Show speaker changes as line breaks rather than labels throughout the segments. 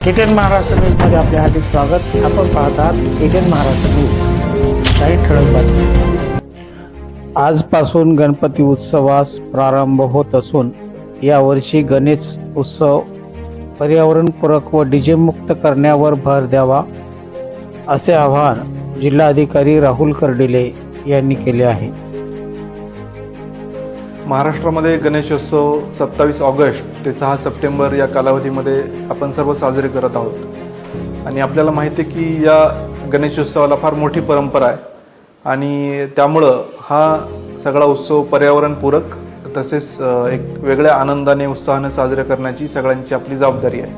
ATN Maharashtra न्यूजमध्ये आपले हार्दिक स्वागत. आपण पाहत आहात एटीएन महाराष्ट्र न्यूज. काही ठळक बातमी आजपासून गणपती उत्सवास प्रारंभ होत असून यावर्षी गणेश उत्सव पर्यावरणपूरक व डीजे मुक्त करण्यावर भर द्यावा असे आवाहन जिल्हाधिकारी राहुल कर्डिले यांनी केले आहे.
महाराष्ट्रामध्ये गणेशोत्सव सत्तावीस ऑगस्ट ते सहा सप्टेंबर या कालावधीमध्ये आपण सर्व साजरे करत आहोत. आणि आपल्याला माहिती आहे की या गणेशोत्सवाला फार मोठी परंपरा आहे. आणि त्यामुळं हा सगळा उत्सव पर्यावरणपूरक तसेच एक वेगळ्या आनंदाने उत्साहाने साजरे करण्याची सगळ्यांची आपली जबाबदारी आहे.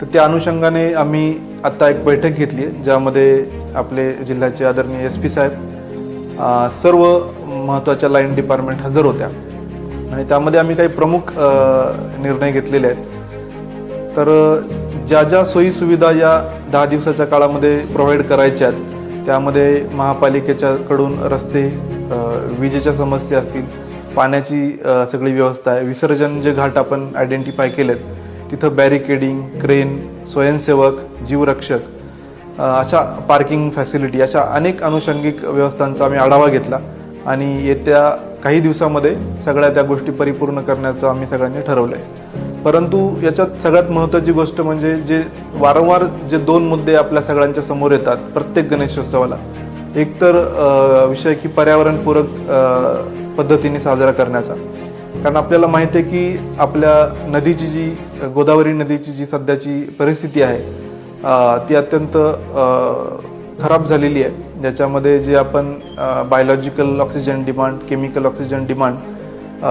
तर त्या अनुषंगाने आम्ही आत्ता एक बैठक घेतली आहे ज्यामध्ये आपले जिल्ह्याचे आदरणीय एस पी साहेब सर्व महत्त्वाच्या लाईन डिपार्टमेंट हजर होत्या. आणि त्यामध्ये आम्ही काही प्रमुख निर्णय घेतलेले आहेत. तर ज्या ज्या सोयीसुविधा या दहा दिवसाच्या काळामध्ये प्रोव्हाइड करायच्या आहेत त्यामध्ये महापालिकेच्याकडून रस्ते विजेच्या समस्या असतील पाण्याची सगळी व्यवस्था आहे विसर्जन जे घाट आपण आयडेंटिफाय केलेत तिथं बॅरिकेडिंग क्रेन स्वयंसेवक जीवरक्षक अशा पार्किंग फॅसिलिटी अशा अनेक अनुषंगिक व्यवस्थांचा आम्ही आढावा घेतला आणि येत्या काही दिवसामध्ये सगळ्या त्या गोष्टी परिपूर्ण करण्याचं आम्ही सगळ्यांनी ठरवलं आहे परंतु याच्यात सगळ्यात महत्त्वाची गोष्ट म्हणजे जे वारंवार जे दोन मुद्दे आपल्या सगळ्यांच्या समोर येतात प्रत्येक गणेशोत्सवाला. एक तर विषय की पर्यावरणपूरक पद्धतीने साजरा करण्याचा. कारण आपल्याला माहिती आहे की आपल्या नदीची जी गोदावरी नदीची जी सध्याची परिस्थिती आहे ती अत्यंत खराब झालेली आहे. ज्याच्यामध्ये जे आपण biological oxygen demand chemical oxygen demand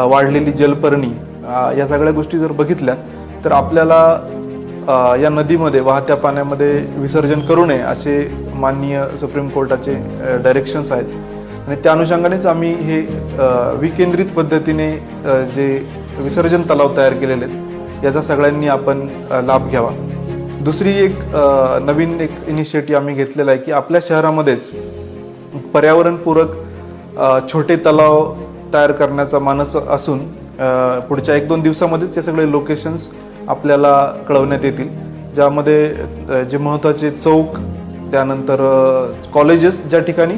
वाढलेली जलपर्णी या सगळ्या गोष्टी जर बघितल्या तर आपल्याला या नदीमध्ये वाहत्या पाण्यामध्ये विसर्जन करू नये असे माननीय सुप्रीम कोर्टाचे डायरेक्शन्स आहेत. आणि त्या अनुषंगानेच आम्ही हे विकेंद्रित पद्धतीने जे विसर्जन तलाव तयार केलेले आहेत याचा सगळ्यांनी आपण लाभ घ्यावा. दुसरी एक नवीन एक इनिशिएटिव्ह आम्ही घेतलेला आहे की आपल्या शहरामध्येच पर्यावरणपूरक छोटे तलाव तयार करण्याचा मानस असून पुढच्या एक दोन दिवसामध्येच ते सगळे लोकेशन्स आपल्याला कळवण्यात येतील. ज्यामध्ये जे महत्त्वाचे चौक त्यानंतर कॉलेजेस ज्या ठिकाणी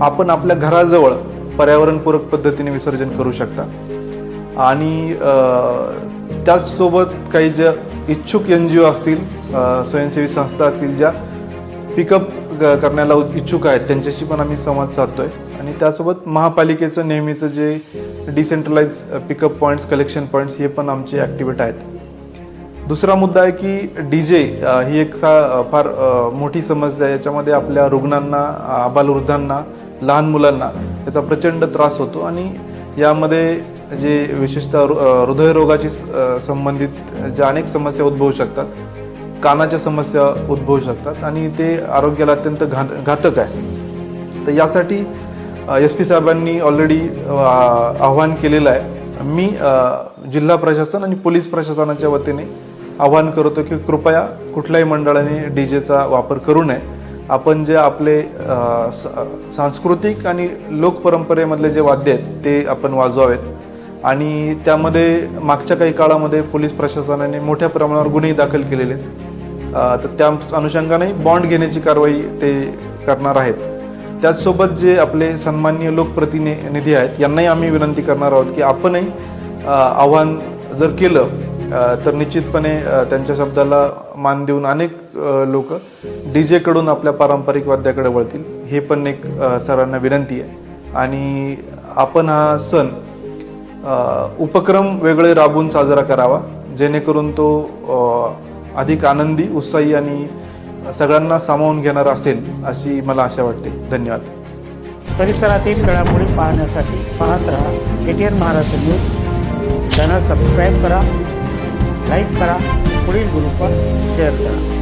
आपण आपल्या घराजवळ पर्यावरणपूरक पद्धतीने विसर्जन करू शकता. आणि त्याचसोबत काही ज्या इच्छुक एन जी ओ असतील स्वयंसेवी संस्था असतील ज्या पिकअप करण्याला इच्छुक आहेत त्यांच्याशी पण आम्ही संवाद साधतो आहे आणि त्यासोबत महापालिकेचं नेहमीचं जे decentralise pickup points collection points हे पण आमचे ॲक्टिव्हेट आहेत. दुसरा मुद्दा आहे की डी जे ही एक सा फार मोठी समस्या आहे. याच्यामध्ये आपल्या रुग्णांना आबालवृद्धांना लहान मुलांना याचा प्रचंड त्रास होतो. आणि यामध्ये जे विशेषतः हृदयरोगाची स- संबंधित ज्या अनेक समस्या उद्भवू शकतात कानाच्या समस्या उद्भवू शकतात आणि ते आरोग्याला अत्यंत घात घातक आहे. तर यासाठी एस पी साहेबांनी ऑलरेडी आव्हान केलेलं आहे. मी जिल्हा प्रशासन आणि पोलीस प्रशासनाच्या वतीने आव्हान करतो की कृपया कुठल्याही मंडळाने डी जेचा वापर करू नये. आपण जे आपले स- सांस्कृतिक आणि लोकपरंपरेमधले जे वाद्य आहेत ते आपण वाजवावेत. आणि त्यामध्ये मागच्या काही काळामध्ये पोलीस प्रशासनाने मोठ्या प्रमाणावर गुन्हे दाखल केलेले आहेत. तर त्या अनुषंगाने बॉन्ड घेण्याची कारवाई ते करणार आहेत. त्याचसोबत जे आपले सन्माननीय लोकप्रतिनिधी आहेत यांनाही आम्ही विनंती करणार आहोत की आपणही आव्हान जर केलं तर निश्चितपणे त्यांच्या शब्दाला मान देऊन अनेक लोक डी जेकडून आपल्या पारंपरिक वाद्याकडे वळतील हे पण एक सरांना विनंती आहे. आणि आपण हा सण उपक्रम वेगळे राबवून साजरा करावा जेणेकरून तो अधिक आनंदी उत्साही आणि सगळ्यांना सामावून घेणार असेल अशी मला आशा वाटते. धन्यवाद.
परिसरातील घडामोडी पाहण्यासाठी पाहत राहा. ATN Maharashtra news. Channel subscribe करा लाईक करा पुढील ग्रुपवर शेअर करा.